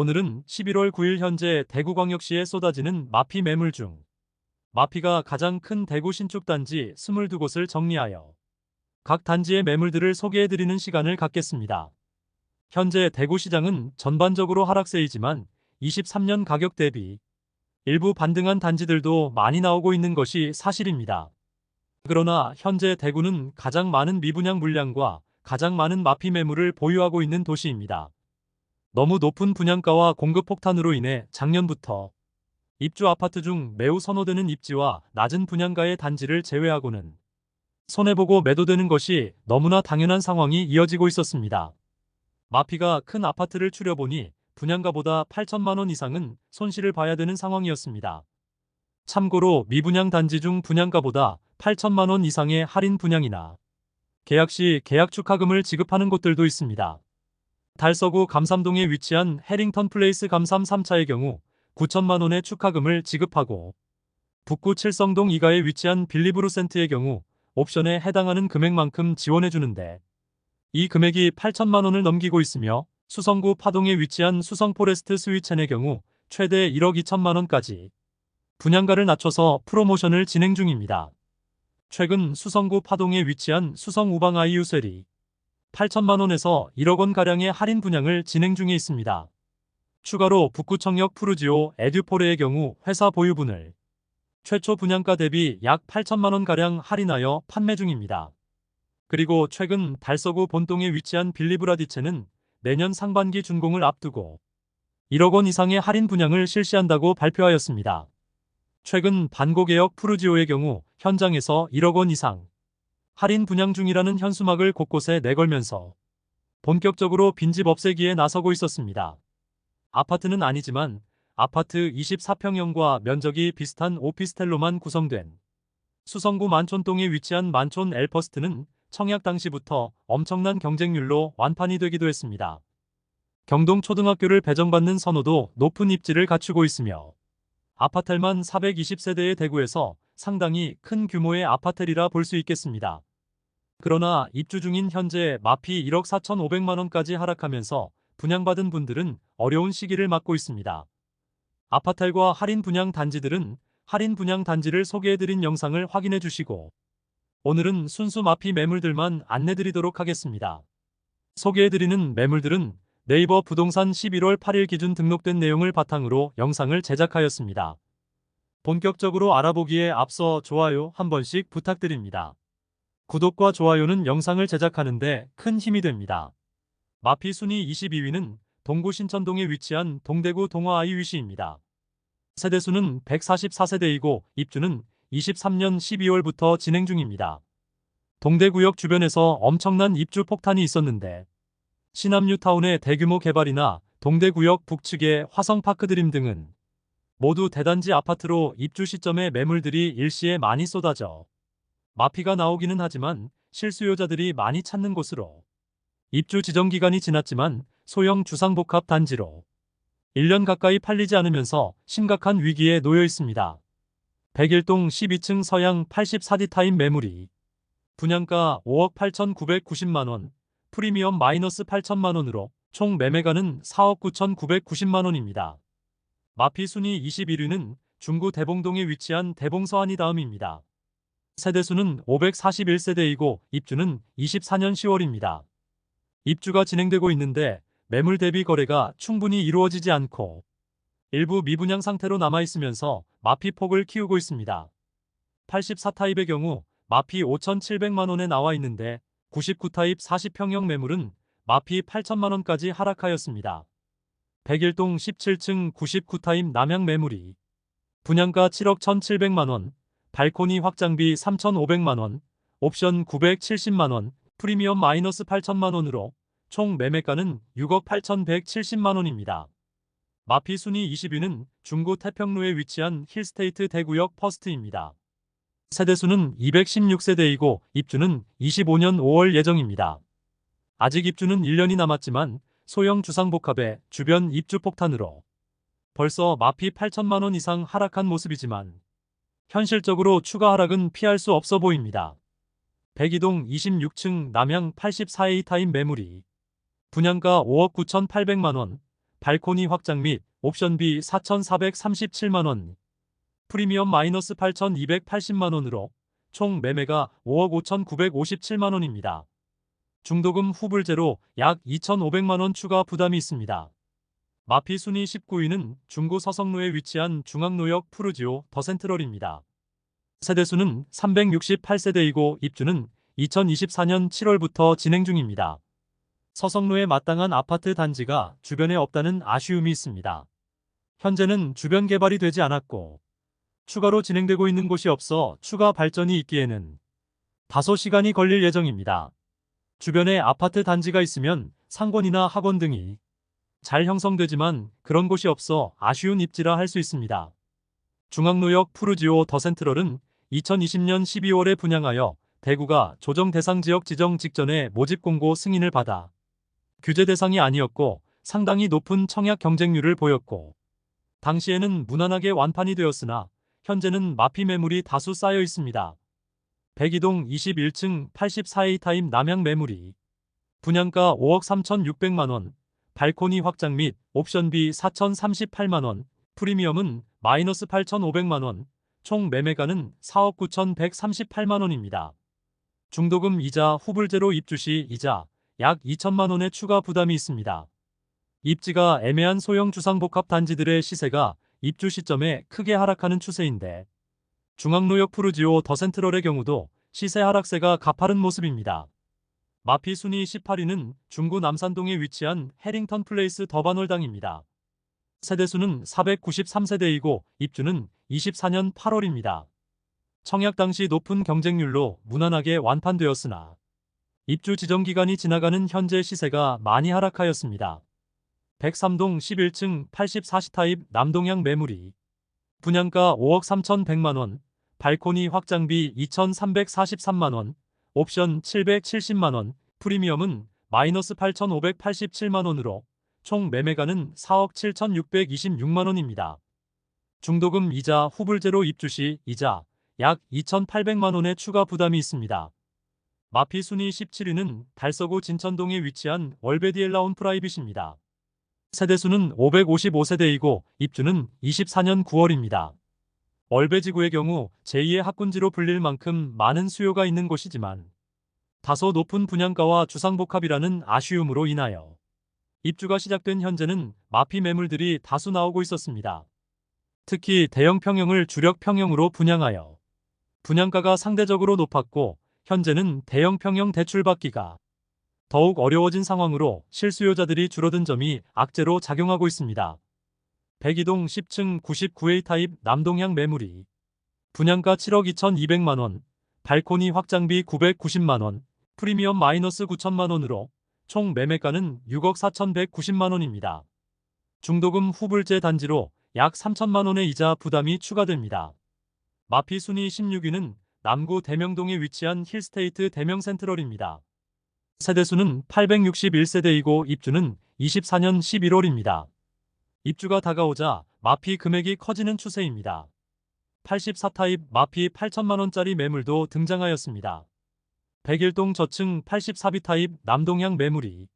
오늘은 11월 9일 현재 대구광역시에 쏟아지는 마피 매물 중 마피가 가장 큰 대구 신축 단지 22곳을 정리하여 각 단지의 매물들을 소개해드리는 시간을 갖겠습니다. 현재 대구시장은 전반적으로 하락세이지만 23년 가격 대비 일부 반등한 단지들도 많이 나오고 있는 것이 사실입니다. 그러나 현재 대구는 가장 많은 미분양 물량과 가장 많은 마피 매물을 보유하고 있는 도시입니다. 너무 높은 분양가와 공급 폭탄으로 인해 작년부터 입주 아파트 중 매우 선호되는 입지와 낮은 분양가의 단지를 제외하고는 손해보고 매도되는 것이 너무나 당연한 상황이 이어지고 있었습니다. 마피가 큰 아파트를 추려보니 분양가보다 8천만 원 이상은 손실을 봐야 되는 상황이었습니다. 참고로 미분양 단지 중 분양가보다 8천만 원 이상의 할인 분양이나 계약 시 계약 축하금을 지급하는 곳들도 있습니다. 달서구 감삼동에 위치한 해링턴 플레이스 감삼 3차의 경우 9천만 원의 축하금을 지급하고 북구 칠성동 2가에 위치한 빌리브루센트의 경우 옵션에 해당하는 금액만큼 지원해 주는데 이 금액이 8천만 원을 넘기고 있으며 수성구 파동에 위치한 수성 포레스트 스위첸의 경우 최대 1억 2천만 원까지 분양가를 낮춰서 프로모션을 진행 중입니다. 최근 수성구 파동에 위치한 수성 우방 아이유셀이 8천만 원에서 1억 원 가량의 할인 분양을 진행 중에 있습니다. 추가로 북구청역 푸르지오 에듀포레의 경우 회사 보유분을 최초 분양가 대비 약 8천만 원 가량 할인하여 판매 중입니다. 그리고 최근 달서구 본동에 위치한 빌리브라디체는 내년 상반기 준공을 앞두고 1억 원 이상의 할인 분양을 실시한다고 발표하였습니다. 최근 반고개역 푸르지오의 경우 현장에서 1억 원 이상 할인 분양 중이라는 현수막을 곳곳에 내걸면서 본격적으로 빈집 없애기에 나서고 있었습니다. 아파트는 아니지만 아파트 24평형과 면적이 비슷한 오피스텔로만 구성된 수성구 만촌동에 위치한 만촌 엘퍼스트는 청약 당시부터 엄청난 경쟁률로 완판이 되기도 했습니다. 경동 초등학교를 배정받는 선호도 높은 입지를 갖추고 있으며 아파텔만 420세대의 대구에서 상당히 큰 규모의 아파텔이라 볼 수 있겠습니다. 그러나 입주 중인 현재 마피 1억 4천5백만 원까지 하락하면서 분양받은 분들은 어려운 시기를 맞고 있습니다. 아파텔과 할인 분양 단지들은 할인 분양 단지를 소개해드린 영상을 확인해 주시고 오늘은 순수 마피 매물들만 안내드리도록 하겠습니다. 소개해드리는 매물들은 네이버 부동산 11월 8일 기준 등록된 내용을 바탕으로 영상을 제작하였습니다. 본격적으로 알아보기에 앞서 좋아요 한 번씩 부탁드립니다. 구독과 좋아요는 영상을 제작하는데 큰 힘이 됩니다. 마피 순위 22위는 동구 신천동에 위치한 동대구 동화 아이 위시입니다. 세대수는 144세대이고 입주는 23년 12월부터 진행 중입니다. 동대구역 주변에서 엄청난 입주 폭탄이 있었는데 신암뉴타운의 대규모 개발이나 동대구역 북측의 화성파크드림 등은 모두 대단지 아파트로 입주 시점에 매물들이 일시에 많이 쏟아져 마피가 나오기는 하지만 실수요자들이 많이 찾는 곳으로 입주 지정 기간이 지났지만 소형 주상복합 단지로 1년 가까이 팔리지 않으면서 심각한 위기에 놓여 있습니다. 101동 12층 서양 84D 타임 매물이 분양가 5억 8,990만원, 프리미엄 마이너스 8천만원으로 총 매매가는 4억 9,990만원입니다. 마피 순위 21위는 중구 대봉동에 위치한 대봉서안이 다음입니다. 세대수는 541세대이고 입주는 24년 10월입니다. 입주가 진행되고 있는데 매물 대비 거래가 충분히 이루어지지 않고 일부 미분양 상태로 남아있으면서 마피 폭을 키우고 있습니다. 84타입의 경우 마피 5,700만원에 나와 있는데 99타입 40평형 매물은 마피 8천만원까지 하락하였습니다. 101동 17층 99타입 남양 매물이 분양가 7억 1,700만원, 발코니 확장비 3,500만원, 옵션 970만원, 프리미엄 마이너스 8천만원으로 총 매매가는 6억 8,170만원입니다. 마피 순위 20위는 중구 태평로에 위치한 힐스테이트 대구역 퍼스트입니다. 세대수는 216세대이고 입주는 25년 5월 예정입니다. 아직 입주는 1년이 남았지만 소형 주상복합의 주변 입주 폭탄으로 벌써 마피 8천만원 이상 하락한 모습이지만 현실적으로 추가 하락은 피할 수 없어 보입니다. 102동 26층 남양 84A 타임 매물이 분양가 5억 9,800만원, 발코니 확장 및 옵션비 4,437만원, 프리미엄 마이너스 8,280만원으로 총 매매가 5억 5,957만원입니다. 중도금 후불제로 약 2,500만원 추가 부담이 있습니다. 마피 순위 19위는 중구 서성로에 위치한 중앙노역 푸르지오 더 센트럴입니다. 세대수는 368세대이고 입주는 2024년 7월부터 진행 중입니다. 서성로에 마땅한 아파트 단지가 주변에 없다는 아쉬움이 있습니다. 현재는 주변 개발이 되지 않았고 추가로 진행되고 있는 곳이 없어 추가 발전이 있기에는 다소 시간이 걸릴 예정입니다. 주변에 아파트 단지가 있으면 상권이나 학원 등이 잘 형성되지만 그런 곳이 없어 아쉬운 입지라 할 수 있습니다. 중앙노역 푸르지오 더 센트럴은 2020년 12월에 분양하여 대구가 조정 대상 지역 지정 직전에 모집 공고 승인을 받아 규제 대상이 아니었고 상당히 높은 청약 경쟁률을 보였고 당시에는 무난하게 완판이 되었으나 현재는 마피 매물이 다수 쌓여 있습니다. 백이동 21층 84A 타입 남양 매물이 분양가 5억 3,600만원, 발코니 확장 및 옵션비 4,038만원, 프리미엄은 마이너스 8,500만원, 총 매매가는 4억 9,138만원입니다. 중도금 이자 후불제로 입주 시 이자 약 2천만원의 추가 부담이 있습니다. 입지가 애매한 소형 주상복합 단지들의 시세가 입주 시점에 크게 하락하는 추세인데 중앙노역 푸르지오 더 센트럴의 경우도 시세 하락세가 가파른 모습입니다. 마피 순위 18위는 중구 남산동에 위치한 해링턴 플레이스 더반월당입니다. 세대수는 493세대이고 입주는 24년 8월입니다. 청약 당시 높은 경쟁률로 무난하게 완판되었으나 입주 지정 기간이 지나가는 현재 시세가 많이 하락하였습니다. 103동 11층 84시 타입 남동향 매물이 분양가 5억 3,100만원, 발코니 확장비 2,343만원, 옵션 770만원, 프리미엄은 마이너스 8,587만원으로 총 매매가는 4억 7,626만원입니다. 중도금 이자 후불제로 입주 시 이자 약 2,800만원의 추가 부담이 있습니다. 마피 순위 17위는 달서구 진천동에 위치한 월베디엘라온 프라이빗입니다. 세대수는 555세대이고 입주는 24년 9월입니다. 월베지구의 경우 제2의 학군지로 불릴 만큼 많은 수요가 있는 곳이지만 다소 높은 분양가와 주상복합이라는 아쉬움으로 인하여 입주가 시작된 현재는 마피 매물들이 다수 나오고 있었습니다. 특히 대형 평형을 주력 평형으로 분양하여 분양가가 상대적으로 높았고 현재는 대형 평형 대출받기가 더욱 어려워진 상황으로 실수요자들이 줄어든 점이 악재로 작용하고 있습니다. 백이동 10층 99A 타입 남동향 매물이 분양가 7억 2,200만원, 발코니 확장비 990만원, 프리미엄 마이너스 9천만원으로 총 매매가는 6억 4,190만원입니다. 중도금 후불제 단지로 약 3천만원의 이자 부담이 추가됩니다. 마피 순위 16위는 남구 대명동에 위치한 힐스테이트 대명센트럴입니다. 세대수는 861세대이고 입주는 24년 11월입니다. 입주가 다가오자 마피 금액이 커지는 추세입니다. 84타입 마피 8천만원짜리 매물도 등장하였습니다. 101동 저층 84비 타입 남동향 매물이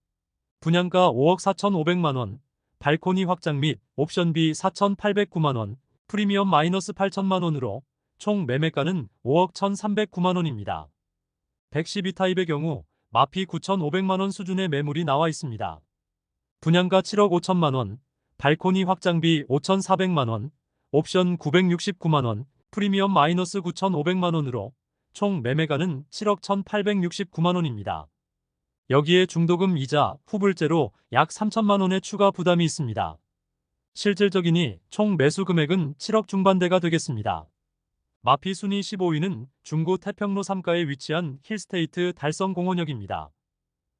분양가 5억 4,500만원, 발코니 확장 및 옵션비 4,809만원, 프리미엄 마이너스 8천만원으로 총 매매가는 5억 1,309만원입니다. 112 타입의 경우 마피 9,500만원 수준의 매물이 나와 있습니다. 분양가 7억 5천만원, 발코니 확장비 5,400만원, 옵션 969만원, 프리미엄 마이너스 9,500만원으로 총 매매가는 7억 1,869만원입니다. 여기에 중도금 이자, 후불제로 약 3천만원의 추가 부담이 있습니다. 실질적이니 총 매수 금액은 7억 중반대가 되겠습니다. 마피 순위 15위는 중구 태평로 3가에 위치한 힐스테이트 달성공원역입니다.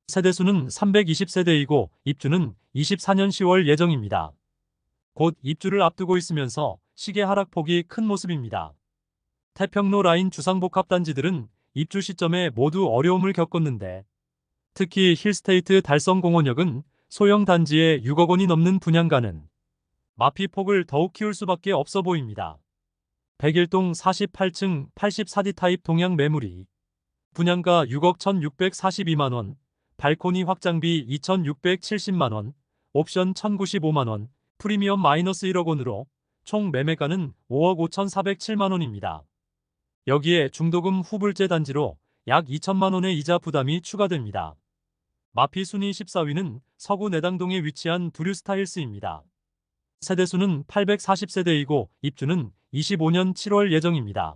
세대수는 320세대이고 입주는 24년 10월 예정입니다. 곧 입주를 앞두고 있으면서 시계 하락폭이 큰 모습입니다. 태평로 라인 주상복합 단지들은 입주 시점에 모두 어려움을 겪었는데 특히 힐스테이트 달성공원역은 소형 단지에 6억 원이 넘는 분양가는 마피 폭을 더욱 키울 수밖에 없어 보입니다. 101동 48층 84D 타입 동양 매물이 분양가 6억 1642만원, 발코니 확장비 2,670만원, 옵션 1095만원, 프리미엄 마이너스 1억 원으로 총 매매가는 5억 5,407만 원입니다. 여기에 중도금 후불제 단지로 약 2천만 원의 이자 부담이 추가됩니다. 마피 순위 14위는 서구 내당동에 위치한 두류스타일스입니다. 세대수는 840세대이고 입주는 25년 7월 예정입니다.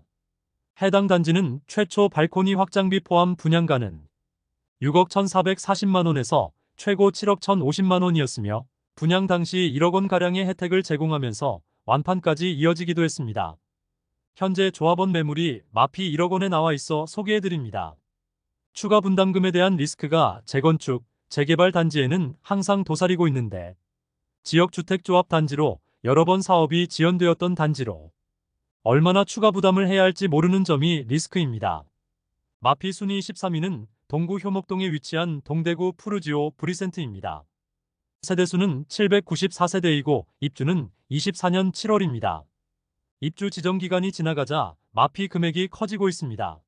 해당 단지는 최초 발코니 확장비 포함 분양가는 6억 1,440만 원에서 최고 7억 1,050만 원이었으며 분양 당시 1억 원가량의 혜택을 제공하면서 완판까지 이어지기도 했습니다. 현재 조합원 매물이 마피 1억 원에 나와 있어 소개해드립니다. 추가 분담금에 대한 리스크가 재건축, 재개발 단지에는 항상 도사리고 있는데 지역주택조합 단지로 여러 번 사업이 지연되었던 단지로 얼마나 추가 부담을 해야 할지 모르는 점이 리스크입니다. 마피 순위 13위는 동구 효목동에 위치한 동대구 푸르지오 브리센트입니다. 세대수는 794세대이고 입주는 24년 7월입니다. 입주 지정 기간이 지나가자 마피 금액이 커지고 있습니다.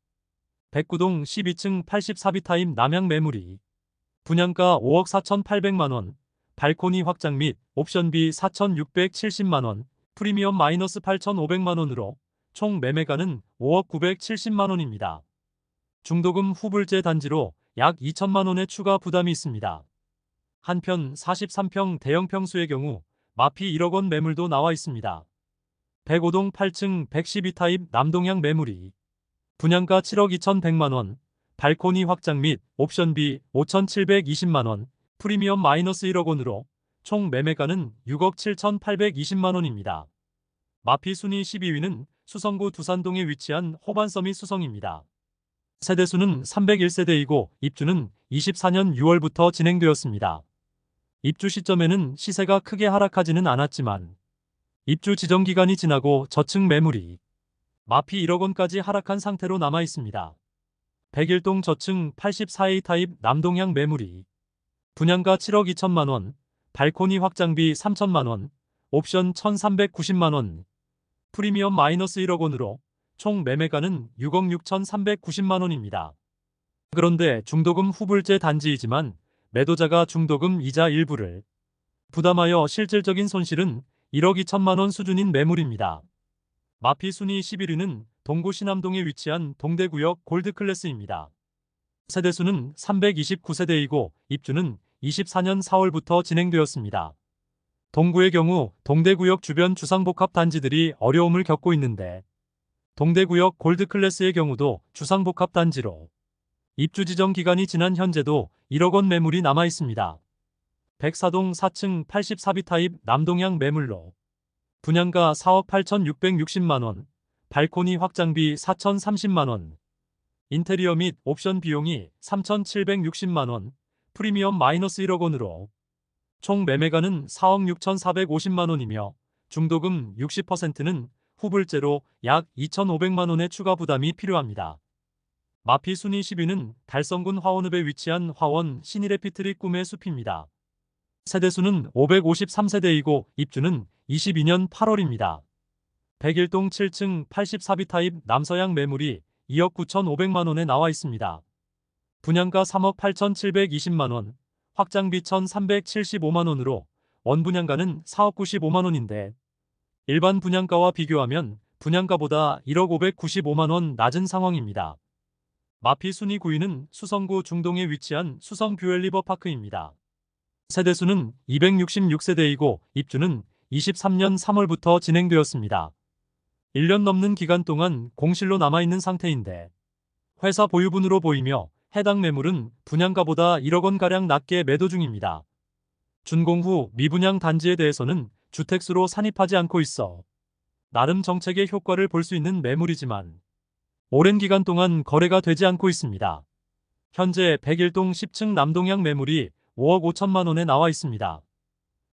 백구동 12층 84비타임 남양 매물이 분양가 5억 4,800만원, 발코니 확장 및 옵션비 4,670만원, 프리미엄 마이너스 8,500만원으로 총 매매가는 5억 970만원입니다. 중도금 후불제 단지로 약 2천만 원의 추가 부담이 있습니다. 한편 43평 대형 평수의 경우 마피 1억 원 매물도 나와 있습니다. 105동 8층 112타입 남동향 매물이 분양가 7억 2,100만 원, 발코니 확장 및 옵션비 5,720만 원, 프리미엄 마이너스 1억 원으로 총 매매가는 6억 7,820만 원입니다. 마피 순위 12위는 수성구 두산동에 위치한 호반서밋 수성입니다. 세대수는 301세대이고 입주는 24년 6월부터 진행되었습니다. 입주 시점에는 시세가 크게 하락하지는 않았지만 입주 지정 기간이 지나고 저층 매물이 마피 1억 원까지 하락한 상태로 남아 있습니다. 101동 저층 84A 타입 남동향 매물이 분양가 7억 2천만 원, 발코니 확장비 3천만 원, 옵션 1,390만 원, 프리미엄 마이너스 1억 원으로 총 매매가는 6억 6,390만 원입니다. 그런데 중도금 후불제 단지이지만 매도자가 중도금 이자 일부를 부담하여 실질적인 손실은 1억 2천만 원 수준인 매물입니다. 마피 순위 11위는 동구 신암동에 위치한 동대구역 골드클래스입니다. 세대수는 329세대이고 입주는 24년 4월부터 진행되었습니다. 동구의 경우 동대구역 주변 주상복합 단지들이 어려움을 겪고 있는데 동대구역 골드클래스의 경우도 주상복합 단지로 입주 지정 기간이 지난 현재도 1억 원 매물이 남아 있습니다. 백사동 4층 84비 타입 남동향 매물로 분양가 4억 8,660만 원, 발코니 확장비 4,030만 원, 인테리어 및 옵션 비용이 3,760만 원, 프리미엄 마이너스 1억 원으로 총 매매가는 4억 6,450만 원이며 중도금 60%는 후불제로 약 2,500만 원의 추가 부담이 필요합니다. 마피 순위 10위는 달성군 화원읍에 위치한 화원 신일에피트리 꿈의 숲입니다. 세대수는 553세대이고 입주는 22년 8월입니다. 101동 7층 84비 타입 남서양 매물이 2억 9,500만 원에 나와 있습니다. 분양가 3억 8,720만 원, 확장비 1,375만 원으로 원분양가는 4억 95만 원인데 일반 분양가와 비교하면 분양가보다 1억 595만 원 낮은 상황입니다. 마피 순위 9위는 수성구 중동에 위치한 수성 뷰엘리버 파크입니다. 세대수는 266세대이고 입주는 23년 3월부터 진행되었습니다. 1년 넘는 기간 동안 공실로 남아있는 상태인데 회사 보유분으로 보이며 해당 매물은 분양가보다 1억 원가량 낮게 매도 중입니다. 준공 후 미분양 단지에 대해서는 주택수로 산입하지 않고 있어 나름 정책의 효과를 볼 수 있는 매물이지만 오랜 기간 동안 거래가 되지 않고 있습니다. 현재 101동 10층 남동향 매물이 5억 5천만 원에 나와 있습니다.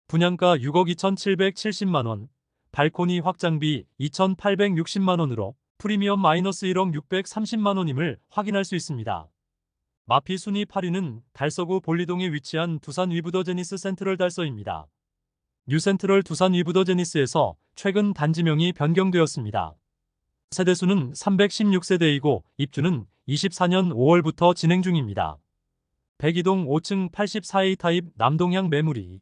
분양가 6억 2,770만 원, 발코니 확장비 2,860만 원으로 프리미엄 마이너스 1억 630만 원임을 확인할 수 있습니다. 마피 순위 8위는 달서구 볼리동에 위치한 두산 위브더 제니스 센트럴 달서입니다. 뉴센트럴 두산 위브더 제니스에서 최근 단지명이 변경되었습니다. 세대수는 316세대이고 입주는 24년 5월부터 진행 중입니다. 102동 5층 84A 타입 남동향 매물이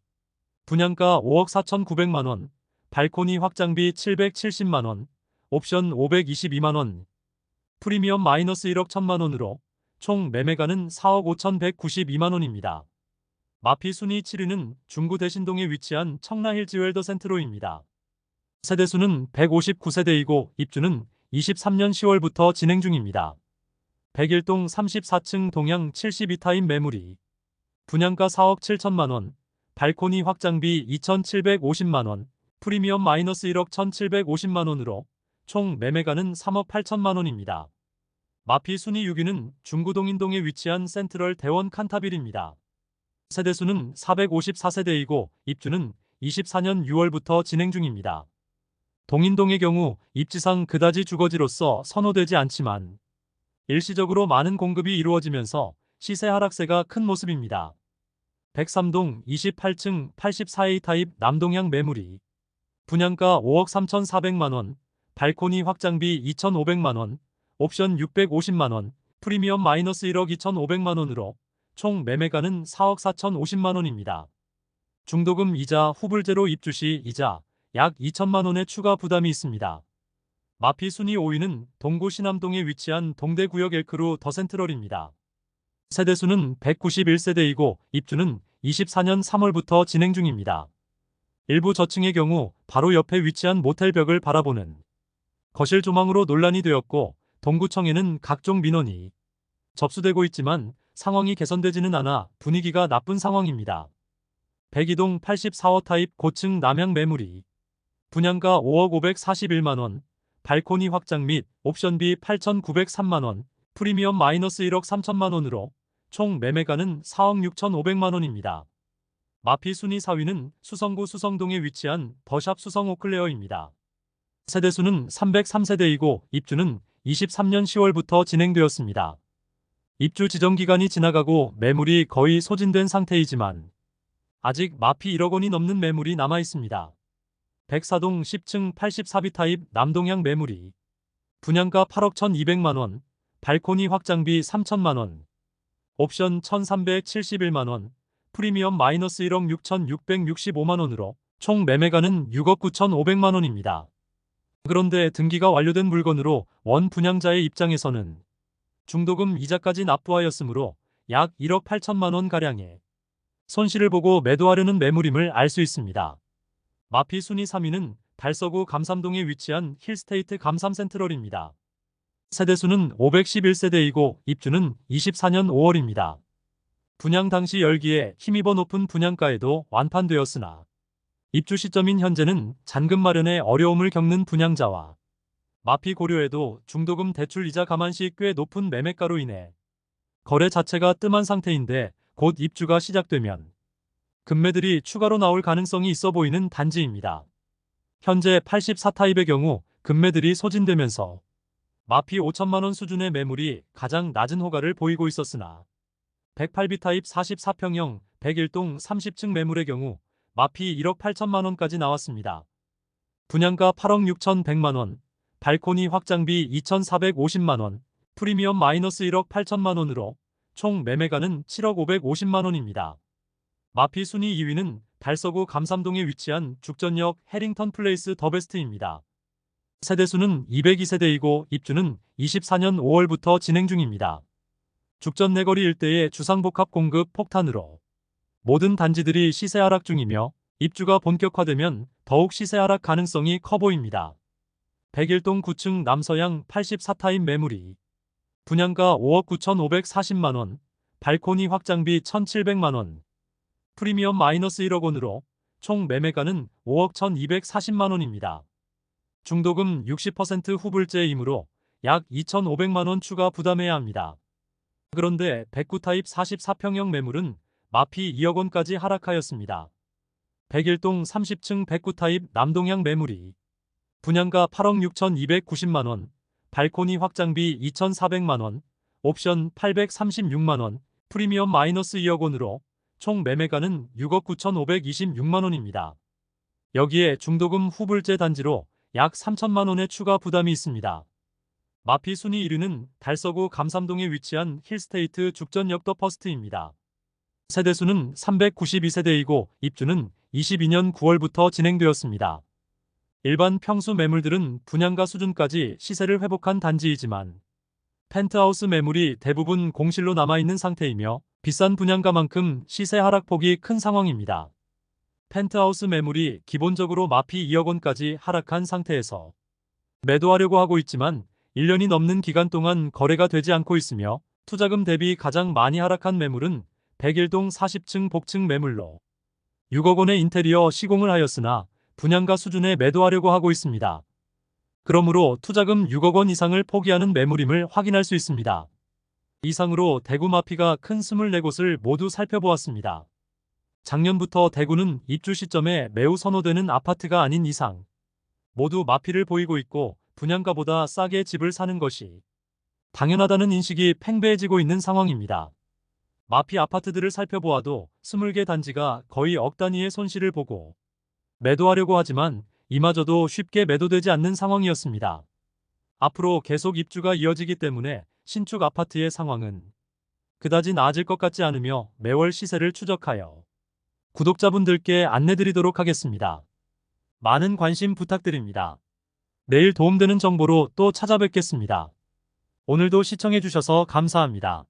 분양가 5억 4,900만원, 발코니 확장비 770만원, 옵션 522만원, 프리미엄 마이너스 1억 1천만원으로 총 매매가는 4억 5,192만원입니다. 마피 순위 7위는 중구 대신동에 위치한 청라힐 지웰더 센트로입니다. 세대수는 159세대이고 입주는 23년 10월부터 진행 중입니다. 101동 34층 동양 72타임 매물이 분양가 4억 7천만원, 발코니 확장비 2,750만원, 프리미엄 마이너스 1억 1,750만원으로 총 매매가는 3억 8천만원입니다. 마피 순위 6위는 중구동 인동에 위치한 센트럴 대원 칸타빌입니다. 세대수는 454세대이고 입주는 24년 6월부터 진행 중입니다. 동인동의 경우 입지상 그다지 주거지로서 선호되지 않지만 일시적으로 많은 공급이 이루어지면서 시세 하락세가 큰 모습입니다. 103동 28층 84A 타입 남동향 매물이 분양가 5억 3,400만원, 발코니 확장비 2,500만원, 옵션 650만원, 프리미엄 마이너스 1억 2,500만원으로 총 매매가는 4억 4,050만 원입니다. 중도금 이자 후불제로 입주 시 이자 약 2천만 원의 추가 부담이 있습니다. 마피 순위 5위는 동구 신암동에 위치한 동대구역 엘크루 더 센트럴입니다. 세대수는 191세대이고 입주는 24년 3월부터 진행 중입니다. 일부 저층의 경우 바로 옆에 위치한 모텔 벽을 바라보는 거실 조망으로 논란이 되었고 동구청에는 각종 민원이 접수되고 있지만 상황이 개선되지는 않아 분위기가 나쁜 상황입니다. 백이동 84호 타입 고층 남향 매물이 분양가 5억 541만원, 발코니 확장 및 옵션비 8,903만원, 프리미엄 마이너스 1억 3천만원으로 총 매매가는 4억 6,500만원입니다. 마피 순위 4위는 수성구 수성동에 위치한 더샵 수성 오클레어입니다. 세대수는 303세대이고 입주는 23년 10월부터 진행되었습니다. 입주 지정 기간이 지나가고 매물이 거의 소진된 상태이지만 아직 마피 1억 원이 넘는 매물이 남아 있습니다. 백사동 10층 84비 타입 남동향 매물이 분양가 8억 1,200만 원, 발코니 확장비 3천만 원, 옵션 1,371만 원, 프리미엄 마이너스 1억 6,665만 원으로 총 매매가는 6억 9,500만 원입니다. 그런데 등기가 완료된 물건으로 원 분양자의 입장에서는 중도금 이자까지 납부하였으므로 약 1억 8천만 원 가량의 손실을 보고 매도하려는 매물임을 알 수 있습니다. 마피 순위 3위는 달서구 감삼동에 위치한 힐스테이트 감삼센트럴입니다. 세대수는 511세대이고 입주는 24년 5월입니다. 분양 당시 열기에 힘입어 높은 분양가에도 완판되었으나 입주 시점인 현재는 잔금 마련에 어려움을 겪는 분양자와 마피 고려에도 중도금 대출 이자 감안 시꽤 높은 매매가로 인해 거래 자체가 뜸한 상태인데 곧 입주가 시작되면 금매들이 추가로 나올 가능성이 있어 보이는 단지입니다. 현재 84타입의 경우 금매들이 소진되면서 마피 5천만원 수준의 매물이 가장 낮은 호가를 보이고 있었으나 108비 타입 44평형 101동 30층 매물의 경우 마피 1억 8천만원까지 나왔습니다. 분양가 8억 6천 100만원, 발코니 확장비 2,450만원, 프리미엄 마이너스 1억 8천만원으로 총 매매가는 7억 550만원입니다. 마피 순위 2위는 달서구 감삼동에 위치한 죽전역 해링턴 플레이스 더베스트입니다. 세대수는 202세대이고 입주는 24년 5월부터 진행 중입니다. 죽전 내거리 일대의 주상복합 공급 폭탄으로 모든 단지들이 시세 하락 중이며 입주가 본격화되면 더욱 시세 하락 가능성이 커 보입니다. 101동 9층 남서양 84타임 매물이 분양가 5억 9,540만원, 발코니 확장비 1,700만원, 프리미엄 마이너스 1억 원으로 총 매매가는 5억 1,240만원입니다. 중도금 60% 후불제이므로 약 2,500만원 추가 부담해야 합니다. 그런데 109타입 44평형 매물은 마피 2억 원까지 하락하였습니다. 101동 30층 109타입 남동향 매물이 분양가 8억 6,290만원, 발코니 확장비 2,400만원, 옵션 836만원, 프리미엄 마이너스 2억 원으로 총 매매가는 6억 9,526만 원입니다. 여기에 중도금 후불제 단지로 약 3천만 원의 추가 부담이 있습니다. 마피 순위 1위는 달서구 감삼동에 위치한 힐스테이트 죽전역 더 퍼스트입니다. 세대수는 392세대이고 입주는 22년 9월부터 진행되었습니다. 일반 평수 매물들은 분양가 수준까지 시세를 회복한 단지이지만 펜트하우스 매물이 대부분 공실로 남아있는 상태이며 비싼 분양가만큼 시세 하락폭이 큰 상황입니다. 펜트하우스 매물이 기본적으로 마피 2억 원까지 하락한 상태에서 매도하려고 하고 있지만 1년이 넘는 기간 동안 거래가 되지 않고 있으며 투자금 대비 가장 많이 하락한 매물은 101동 40층 복층 매물로 6억 원의 인테리어 시공을 하였으나 분양가 수준에 매도하려고 하고 있습니다. 그러므로 투자금 6억 원 이상을 포기하는 매물임을 확인할 수 있습니다. 이상으로 대구 마피가 큰 24곳을 모두 살펴보았습니다. 작년부터 대구는 입주 시점에 매우 선호되는 아파트가 아닌 이상 모두 마피를 보이고 있고 분양가보다 싸게 집을 사는 것이 당연하다는 인식이 팽배해지고 있는 상황입니다. 마피 아파트들을 살펴보아도 20개 단지가 거의 억 단위의 손실을 보고 매도하려고 하지만 이마저도 쉽게 매도되지 않는 상황이었습니다. 앞으로 계속 입주가 이어지기 때문에 신축 아파트의 상황은 그다지 나아질 것 같지 않으며 매월 시세를 추적하여 구독자분들께 안내드리도록 하겠습니다. 많은 관심 부탁드립니다. 내일 도움되는 정보로 또 찾아뵙겠습니다. 오늘도 시청해주셔서 감사합니다.